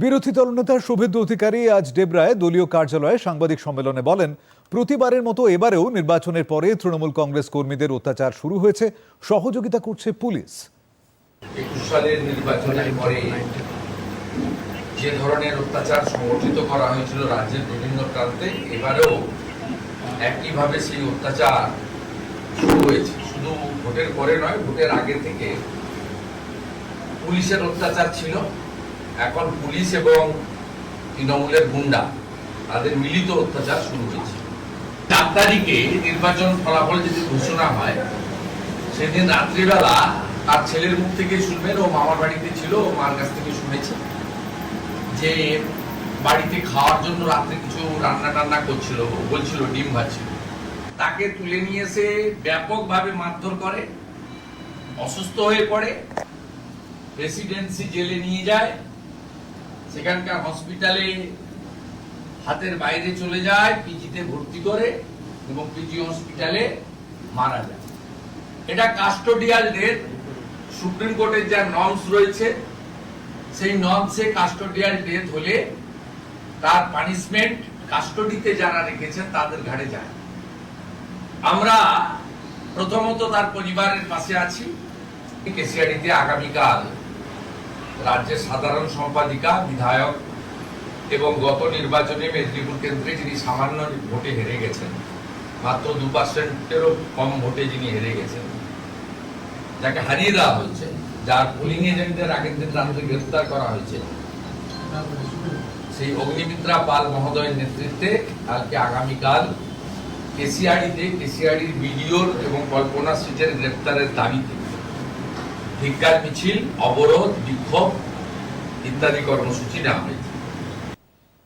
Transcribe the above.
বিরোধী দলনেতা শুভেন্দু অধিকারী আজ ডেবরায় দলীয় কার্যালয়ে সাংবাদিক সম্মেলনে বলেন, প্রতিবারের মতো এবারেও নির্বাচনের পরে তৃণমূল কংগ্রেস কর্মীদের অত্যাচার শুরু হয়েছে, সহযোগিতা করছে পুলিশ। সালের নির্বাচনের পরে যে ধরনের অত্যাচার সংগঠিত করা হয়েছিল রাজ্যের বিভিন্ন প্রান্তে, এবারেও একইভাবে সেই অত্যাচার শুরু হয়েছে। শুধু ভোটের পরে নয়, ভোটের আগে থেকে পুলিশের অত্যাচার ছিল। এখন পুলিশ এবং তৃণমূলের গুন্ডা, তাদের মিলিত অত্যাচার শুরু হয়েছে। চার তারিখে নির্বাচন ফলাফল যদি ঘোষণা হয়, সেদিন রাত্রিবেলা তার ছেলের মুখ থেকে শুনবেন, ও মামার বাড়িতে ছিল, ও মার কাছ থেকে শুনেছে যে বাড়িতে খাওয়ার জন্য রাত্রে কিছু রান্না টান্না করছিল, বলছিল, ডিম ভাজছিল। তাকে তুলে নিয়ে এসে ব্যাপকভাবে মারধর করে, অসুস্থ হয়ে পড়ে, প্রেসিডেন্সি জেলে নিয়ে যায় সেখানকার হসপিটালে হাতের বাইরে চলে যায়, পিজিতে ভর্তি করে এবং পিজি হসপিটালে মারা যায়। এটা কাস্টোডিয়াল ডেথ সুপ্রিম কোর্টের যা নর্মস রয়েছে, সেই নর্মসে কাস্টোডিয়াল ডেথ হলে তার পানিশমেন্ট কাস্টডিতে যারা রেখেছেন তাদের ঘাড়ে যায়। আমরা প্রথমত তার পরিবারের পাশে আছি কেসিয়াডিতে আগামীকাল রাজ্যের সাধারণ সম্পাদিকা, বিধায়ক এবং গত নির্বাচনে মেদিনীপুর কেন্দ্রে যিনি সামান্য ভোটে হেরে গেছেন, মাত্র দু পার্সেন্টেরও কম ভোটে যিনি হেরে গেছেন, যাকে হারিয়ে দেওয়া হয়েছে, যার পোলিং এজেন্টদের আগের দিন রাত্রে গ্রেফতার করা হয়েছে। সেই অগ্নিমিত্রা পাল মহোদয়ের নেতৃত্বে কালকে আগামীকাল কেসিআড়িতে কেসিআড়ির বিডিওর এবং কল্পনা সিটের গ্রেফতারের দাবিতে ধিক্কার মিছিল অবরোধ বিক্ষোভ ইত্যাদি কর্মসূচি নেওয়া হয়েছে।